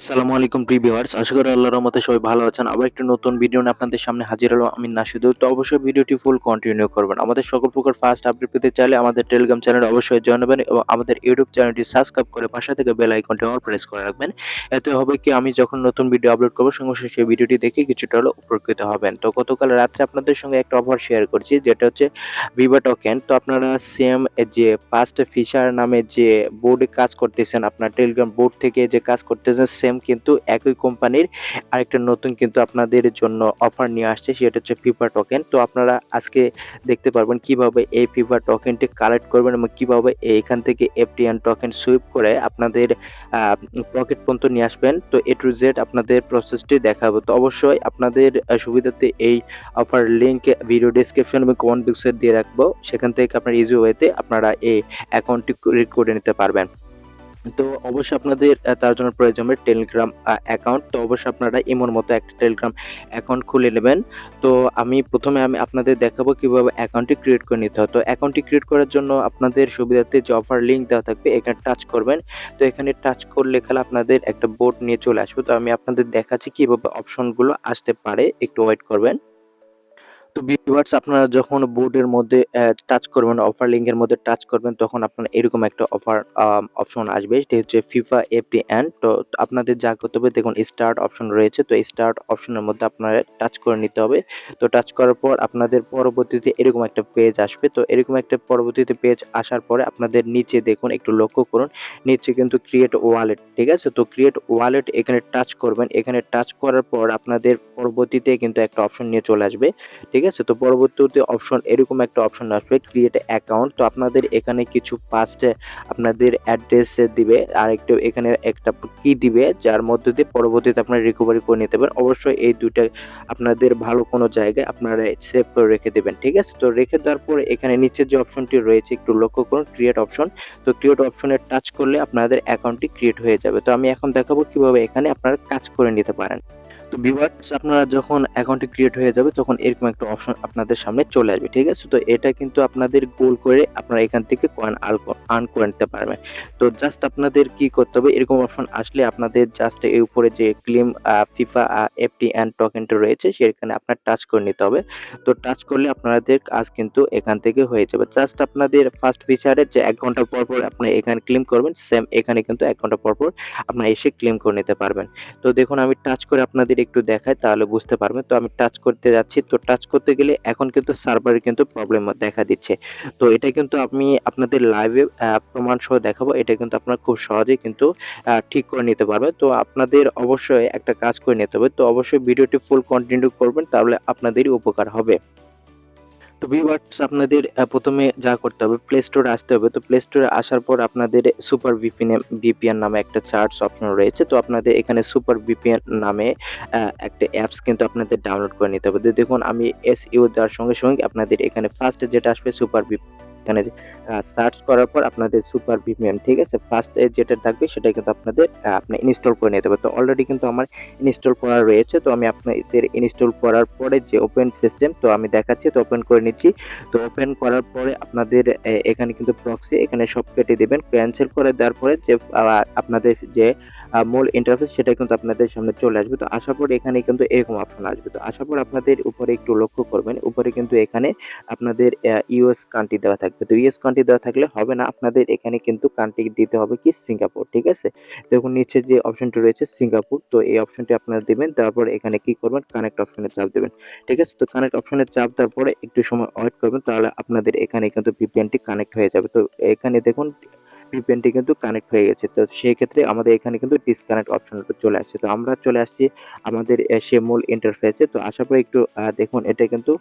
আসসালামু আলাইকুম প্রিভিউয়ার্স আশা করি আল্লাহর রহমতে সবাই ভালো আছেন। আবার একটি নতুন ভিডিও নিয়ে আপনাদের সামনে হাজির হলো আমি নাশিদুল তো অবশ্যই ভিডিওটি ফুল কন্টিনিউ করবেন। আমাদের সকল প্রকার ফার্স্ট আপডেট পেতে চাইলে আমাদের টেলিগ্রাম চ্যানেল অবশ্যই জয়েন হবেন এবং আমাদের ইউটিউব চ্যানেলটি সাবস্ক্রাইব করে পাশে থেকে বেল আইকনটি অল প্রেস করে রাখবেন। এতে হবে কি, আমি যখন নতুন ভিডিও আপলোড করব, সঙ্গে সঙ্গে সেই ভিডিওটি দেখে কিছুটা হলো উপকৃত হবেন। তো গতকাল রাত্রে আপনাদের সঙ্গে একটা অফার শেয়ার করছি, যেটা হচ্ছে ভিভা টোকেন তো আপনারা সেম যে ফার্স্ট ফিচার নামে যে বোর্ডে কাজ করতেছেন, আপনার টেলিগ্রাম বোর্ড থেকে যে কাজ করতেছেন সেম কিন্তু একই কোম্পানির আরেকটা নতুন কিন্তু আপনাদের জন্য অফার নিয়ে আসছে, সেটা হচ্ছে ফিফা টোকেন তো আপনারা আজকে দেখতে পারবেন কীভাবে এই ফিফা টোকেনটি কালেক্ট করবেন এবং কীভাবে এখান থেকে এফটিএন টোকেন সুইপ করে আপনাদের পকেট পর্যন্ত নিয়ে আসবেন। তো এ টু জেড আপনাদের প্রসেসটি দেখাবো। তো অবশ্যই আপনাদের সুবিধাতে এই অফার লিঙ্ক ভিডিও ডিসক্রিপশন এবং কমেন্ট বক্সে দিয়ে রাখব। সেখান থেকে আপনার ইজি ওয়েতে আপনারা এই অ্যাকাউন্টটি করে নিতে পারবেন। তো অবশ্যই আপনাদের তার জন্য প্রয়োজন হবে টেলিগ্রাম অ্যাকাউন্ট তো অবশ্যই আপনারা ইমোর মতো একটা টেলিগ্রাম অ্যাকাউন্ট খুলে নেবেন। তো আমি প্রথমে আমি আপনাদের দেখাবো কীভাবে অ্যাকাউন্টটি ক্রিয়েট করে নিতে হয়। তো অ্যাকাউন্টটি ক্রিয়েট করার জন্য আপনাদের সুবিধাতে যে অফার লিঙ্ক দেওয়া থাকবে, এখানে টাচ করবেন। তো এখানে টাচ করলে খেলে আপনাদের একটা বোর্ড নিয়ে চলে আসবে। তো আমি আপনাদের দেখাচ্ছি কীভাবে অপশনগুলো আসতে পারে। একটু ওয়েট করবেন। তো ভিউয়ার্স আপনারা যখন বোর্ডের মধ্যে টাচ করবেন অফার লিঙ্কের মধ্যে টাচ করবেন, তখন আপনার এরকম একটা অফার অপশন আসবে। সেটি হচ্ছে ফিফা এফটি অ্যান্ড তো আপনাদের যা করতে হবে, দেখুন স্টার্ট অপশন রয়েছে, তো স্টার্ট অপশনের মধ্যে আপনারা টাচ করে নিতে হবে। তো টাচ করার পর আপনাদের পরবর্তীতে এরকম একটা পেজ আসবে। তো এরকম একটা পরবর্তীতে পেজ আসার পরে আপনাদের নিচে দেখুন, একটু লক্ষ্য করুন, নিচে কিন্তু ক্রিয়েট ওয়ালেট ঠিক আছে? তো ক্রিয়েট ওয়ালেট এখানে টাচ করবেন। এখানে টাচ করার পর আপনাদের পরবর্তীতে কিন্তু একটা অপশন নিয়ে চলে আসবে, ঠিক আছে? তো পরবর্তীতে অপশন এরকম একটা অপশন আসবে ক্রিয়েট অ্যাকাউন্ট তো আপনাদের এখানে কিছু ফার্স্ট আপনাদের অ্যাড্রেস দিবে, আর একটু এখানে একটা কি দিবে, যার মধ্য দিয়ে পরবর্তীতে আপনারা রিকভারি করে নিতে পারেন। অবশ্যই এই দুইটা আপনাদের ভালো কোনো জায়গায় আপনারা সেভ করে রেখে দেবেন, ঠিক আছে? তো রেখে দেওয়ার পরে এখানে নিচে যে অপশনটি রয়েছে, একটু লক্ষ্য করুন ক্রিয়েট অপশন তো ক্রিয়েট অপশনে টাচ করলে আপনাদের অ্যাকাউন্টটি ক্রিয়েট হয়ে যাবে। তো আমি এখন দেখাবো কীভাবে এখানে আপনারা কাজ করে নিতে পারেন। তো ভিউয়ার্স আপনারা যখন অ্যাকাউন্টটি ক্রিয়েট হয়ে যাবে, তখন এরকম একটা অপশন আপনাদের সামনে চলে আসবে, ঠিক আছে? তো এটা কিন্তু আপনাদের গোল করে আপনারা এখান থেকে কয়েন আর্ন করে নিতে পারবেন। তো জাস্ট আপনাদের কি করতে হবে? এরকম অপশন আসলে আপনাদের জাস্ট এই উপরে যে ক্লেম ফিফা এফটি অ্যান্ড টোকেনটা রয়েছে, সেখানে আপনার টাচ করে নিতে হবে। তো টাচ করলে আপনাদের কাজ কিন্তু এখান থেকে হয়ে যাবে। জাস্ট আপনাদের ফার্স্ট ফিচারে যে এক ঘণ্টা পর পর আপনি এখানে ক্লেম করবেন সেম এখানে কিন্তু এক ঘণ্টা পর পর আপনারা এসে ক্লেম করে নিতে পারবেন। তো দেখুন, আমি টাচ করে আপনাদের একটু দেখায়, তাহলে বুঝতে পারবে। তো আমি টাচ করতে যাচ্ছি। তো টাচ করতে গেলে এখন কিন্তু সার্ভারে কিন্তু প্রবলেম দেখা দিচ্ছে। তো এটা কিন্তু আমি আপনাদের লাইভে প্রমাণ সহ দেখাবো। এটা কিন্তু আপনারা খুব সহজেই কিন্তু ঠিক করে নিতে পারবে। তো আপনাদের অবশ্যই একটা কাজ করে নিতে হবে। তো অবশ্যই ভিডিওটি ফুল কন্টিনিউ করবেন, তাহলে আপনাদেরই উপকার হবে। তো ভিউয়ার্স আপনাদের প্রথমে যা করতে হবে প্লে স্টোরে আসতে হবে। তো প্লে স্টোরে আসার পর আপনাদের সুপার ভিপিএন ভিপিএন নামে একটা চার্জ অপশন রয়েছে। তো আপনাদের এখানে সুপার ভিপিএন নামে একটা অ্যাপস কিন্তু আপনাদের ডাউনলোড করে নিতে হবে। তো দেখুন, আমি এস ইউ দেওয়ার সঙ্গে সঙ্গে আপনাদের এখানে ফার্স্ট যেটা আসবে সুপার এখানে সার্চ করার পর আপনাদের সুপার ভিপিএন ঠিক আছে? ফার্স্ট যেটা থাকবে সেটা কিন্তু আপনাদের আপনি ইনস্টল করে নিতে হবে তো অলরেডি কিন্তু আমার ইনস্টল করা রয়েছে। তো আমি আপনাদের ইনস্টল করার পরে যে ওপেন সিস্টেম তো আমি দেখাচ্ছি, তো ওপেন করে নিচ্ছি। তো ওপেন করার পরে আপনাদের এখানে কিন্তু প্রক্সি এখানে সব কেটে দেবেন। ক্যান্সেল করে দেওয়ার পরে যে আপনাদের যে মূল ইন্টারফেস সেটা কিন্তু আপনাদের সামনে চলে আসবে। তো আসার পর এখানে কিন্তু এরকম অপশন আসবে। তো আসার পর আপনাদের উপরে একটু লক্ষ্য করবেন, উপরে কিন্তু এখানে আপনাদের ইউএস কান্ট্রি দেওয়া থাকবে। তো ইউএস কান্ট্রি দেওয়া থাকলে হবে না, আপনাদের এখানে কিন্তু কান্ট্রি দিতে হবে কি সিঙ্গাপুর ঠিক আছে? দেখুন নিচে যে অপশনটি রয়েছে সিঙ্গাপুর তো এই অপশনটি আপনারা দিবেন, তারপর এখানে কি করবেন? কানেক্ট অপশনে চাপ দেবেন, ঠিক আছে? তো কানেক্ট অপশনে চাপ দেওয়ার পরে একটু সময় ওয়েট করবেন, তাহলে আপনাদের এখানে কিন্তু ভিপিএনটি কানেক্ট হয়ে যাবে। তো এখানে দেখুন ভিপিএনটি কিন্তু কানেক্ট হয়ে গেছে। তো সেই ক্ষেত্রে আমাদের এখানে কিন্তু ডিসকানেক্ট অপশনটা চলে আসছে। তো আমরা চলে আসছি আমাদের সে মূল ইন্টারফেসে তো আসার পরে একটু দেখুন এটা কিন্তু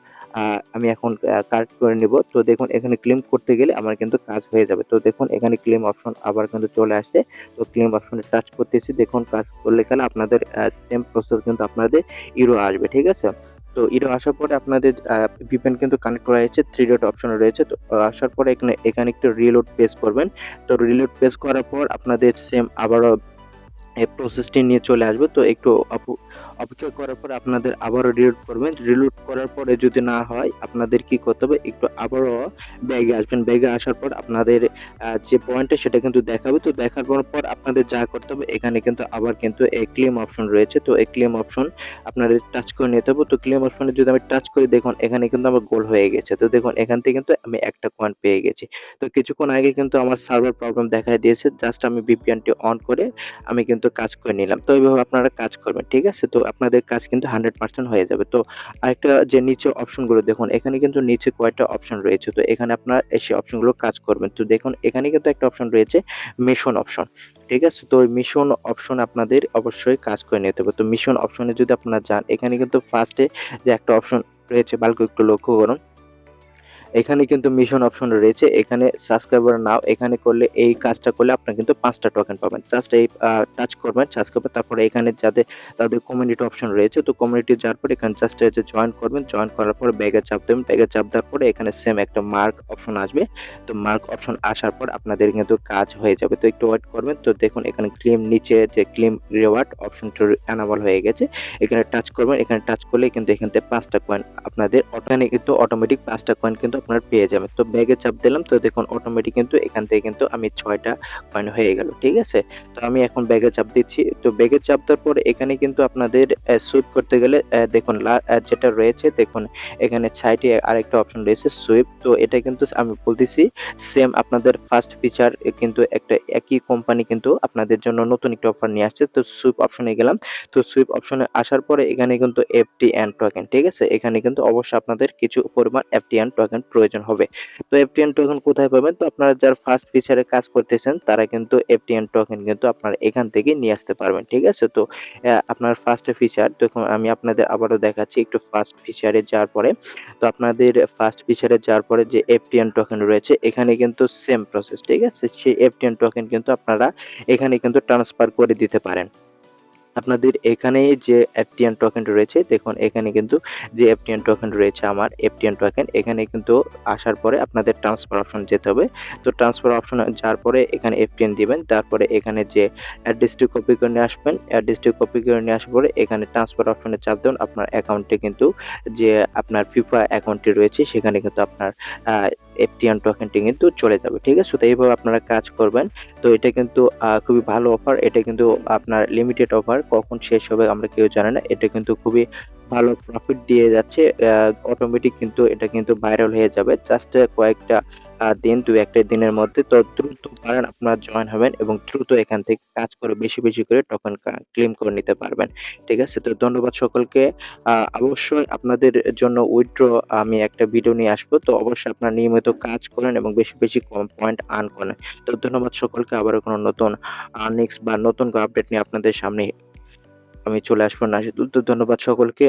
আমি এখন কারেক্ট করে নিব। তো দেখুন এখানে ক্লেম করতে গেলে আমার কিন্তু কাজ হয়ে যাবে। তো দেখুন এখানে ক্লেম অপশন আবার কিন্তু চলে আসছে। তো ক্লেম অপশনে টাচ করতেছি। দেখুন কাজ করলে খেলে আপনাদের সেম প্রসেস কিন্তু আপনাদের ইউরো আসবে। ঠিক আছে? তো ইডন আসার পরে আপনাদের ভিপিএন কিন্তু কানেক্ট করা হয়েছে থ্রি ডট অপশন রয়েছে। তো আসার পরে এখানে এখানে একটু রিলোড পেজ করবেন। তো রিলোড পেজ করার পর আপনাদের সেম আবারও প্রসেসটি নিয়ে চলে আসবে। তো একটু অপেক্ষা করার পর আপনাদের আবারও রিলোড করবেন। রিলোড করার পরে যদি না হয়, আপনাদের কি করতে হবে? একটু আবারও ব্যাগে আসবেন। ব্যাগে আসার পর আপনাদের যে পয়েন্টটা সেটা কিন্তু দেখাবে। তো দেখার পর পর আপনাদের যা করতে হবে, এখানে কিন্তু আবার কিন্তু এই ক্লেম অপশন রয়েছে। তো এই ক্লেম অপশন আপনাদের টাচ করে নিতে হবে। তো ক্লেম অপশনে যদি আমি টাচ করি, দেখুন, এখানে কিন্তু আমার গোল হয়ে গেছে। তো দেখুন, এখান থেকে কিন্তু আমি একটা কয়েন পেয়ে গেছি। তো কিছুক্ষণ আগে কিন্তু আমার সার্ভার প্রবলেম দেখা দিয়েছে। জাস্ট আমি ভিপিএনটি অন করে আমি কিন্তু কাজ করে নিলাম। তো এইভাবে আপনারা কাজ করবেন, ঠিক আছে? তো আপনাদের কাজ কিন্তু হান্ড্রেড পার্সেন্ট হয়ে যাবে। তো আরেকটা যে নিচে অপশনগুলো দেখুন, এখানে কিন্তু নিচে কয়েকটা অপশন রয়েছে। তো এখানে আপনারা এসে অপশনগুলো কাজ করবেন। তো দেখুন, এখানে কিন্তু একটা অপশন রয়েছে মিশন অপশন ঠিক আছে? তো মিশন অপশন আপনাদের অবশ্যই কাজ করে নিতে হবে। তো মিশন অপশনে যদি আপনারা যান, এখানে কিন্তু ফার্স্টে যে একটা অপশন রয়েছে বাল্ক একটু লক্ষ্য করুন। এখানে কিন্তু মিশন অপশন রয়েছে। এখানে সাবস্ক্রাইবার নাও। এখানে করলে এই কাজটা করলে আপনারা কিন্তু পাঁচটা টোকেন পাবেন। জাস্ট এই টাচ করবেন করবেন, তারপরে এখানে যাদের, তাদের কমিউনিটি অপশন রয়েছে, তো কমিউনিটি যাওয়ার পরে এখানে জাস্ট হচ্ছে জয়েন করবেন জয়েন করার পরে ব্যাগে চাপ দেবেন। ব্যাগে চাপ দেওয়ার পরে এখানে সেম একটা মার্ক অপশন আসবে। তো মার্ক অপশন আসার পর আপনাদের কিন্তু কাজ হয়ে যাবে। তো একটু ওয়েট করবেন। তো দেখুন, এখানে ক্লেম নিচে যে ক্লেম রিওয়ার্ড অপশনটা অ্যানাবল হয়ে গেছে। এখানে টাচ করবেন। এখানে টাচ করলে কিন্তু এখান থেকে পাঁচটা কয়েন আপনাদের অটোমেটিক কিন্তু অটোমেটিক পাঁচটা কয়েন কিন্তু আপনারা পেয়ে যাবেন। তো ব্যাগে চাপ দিলাম, তো দেখুন অটোমেটিক কিন্তু এখান থেকে কিন্তু আমি ছয়টা কয়েন হয়ে গেল, ঠিক আছে? তো আমি এখন ব্যাগে চাপ দিচ্ছি। তো ব্যাগে চাপ দেওয়ার পরে এখানে কিন্তু আপনাদের সুইপ করতে গেলে দেখুন যেটা রয়েছে, দেখুন এখানে সাইডে আরেকটা অপশন রয়েছে সুইপ তো এটা কিন্তু আমি বলতেছি সেম আপনাদের ফার্স্ট ফিচার কিন্তু একটা একই কোম্পানি কিন্তু আপনাদের জন্য নতুন একটা অফার নিয়ে আসছে। তো সুইপ অপশনে গেলাম। তো সুইপ অপশনে আসার পরে এখানে কিন্তু এফটি অ্যান্ড টোকেন ঠিক আছে? এখানে কিন্তু অবশ্যই আপনাদের কিছু পরিমাণ এফটি অ্যান্ড টোকেন প্রয়োজন হবে। তো এফটি অ্যান্ড টোকেন কোথায় পাবেন? তো আপনারা যারা ফার্স্ট ফিচারে কাজ করতেছেন, তারা কিন্তু এফটি অ্যান্ড টোকেন কিন্তু আপনারা এখান থেকে নিয়ে আসতে পারবেন, ঠিক আছে? তো আপনার ফার্স্ট ফিচার দেখুন, আমি আপনাদের আবারও দেখাচ্ছি একটু ফার্স্ট ফিচারে যাওয়ার পরে। তো আপনাদের ফার্স্ট ফিচারে যাওয়ার পরে যে এফটিএন টোকেন রয়েছে, এখানে কিন্তু সেম প্রসেস ঠিক আছে? সেই এফটিএন টোকেন কিন্তু আপনারা এখানে কিন্তু ট্রান্সফার করে দিতে পারেন। আপনাদের এখানে যে এফটিএন টোকেন রয়েছে, দেখুন এখানে কিন্তু যে এফটিএন টোকেন রয়েছে আমার এফটিএন টোকেন এখানে কিন্তু আসার পরে আপনাদের ট্রান্সফার অপশন যেতে হবে। তো ট্রান্সফার অপশন যাওয়ার পরে এখানে এফটিএন দিবেন, তারপরে এখানে যে অ্যাড্রেসটি কপি করে নিয়ে আসবেন অ্যাড্রেসটি কপি করে নিয়ে আসার পরে এখানে ট্রান্সফার অপশনে চাপ দেবেন আপনার অ্যাকাউন্টে কিন্তু যে আপনার ফিফা অ্যাকাউন্টটি রয়েছে, সেখানে কিন্তু আপনার এফটিএন টোকেনটি কিন্তু চলে যাবে, ঠিক আছে? তো এইভাবে আপনারা কাজ করবেন। তো এটা কিন্তু খুবই ভালো অফার এটা কিন্তু আপনার লিমিটেড অফার কখন শেষ হবে আমরা কেউ জানি না। এটা কিন্তু খুবই ভালো প্রফিট দিয়ে যাচ্ছে। অটোমেটিক কিন্তু এটা কিন্তু ভাইরাল হয়ে যাবে। জাস্ট কয়েকটা দিন, দু একটা দিনের মধ্যে। তো দ্রুত পারেন আপনারা জয়েন হবেন এবং দ্রুত এখান থেকে কাজ করে বেশি বেশি করে টোকেন ক্লেম করে নিতে পারবেন। ঠিক আছে? তো ধন্যবাদ সকলকে। অবশ্যই আপনাদের জন্য উইথড্র আমি একটা ভিডিও নিয়ে আসব। তো অবশ্যই আপনারা নিয়মিত কাজ করেন এবং বেশি বেশি পয়েন্ট আর্ন করেন। তো ধন্যবাদ সকলকে। আবারও কোনো নতুন নেক্সট বা নতুন আপডেট নিয়ে আপনাদের সামনে আমি চলে আসব না তো ধন্যবাদ সকলকে।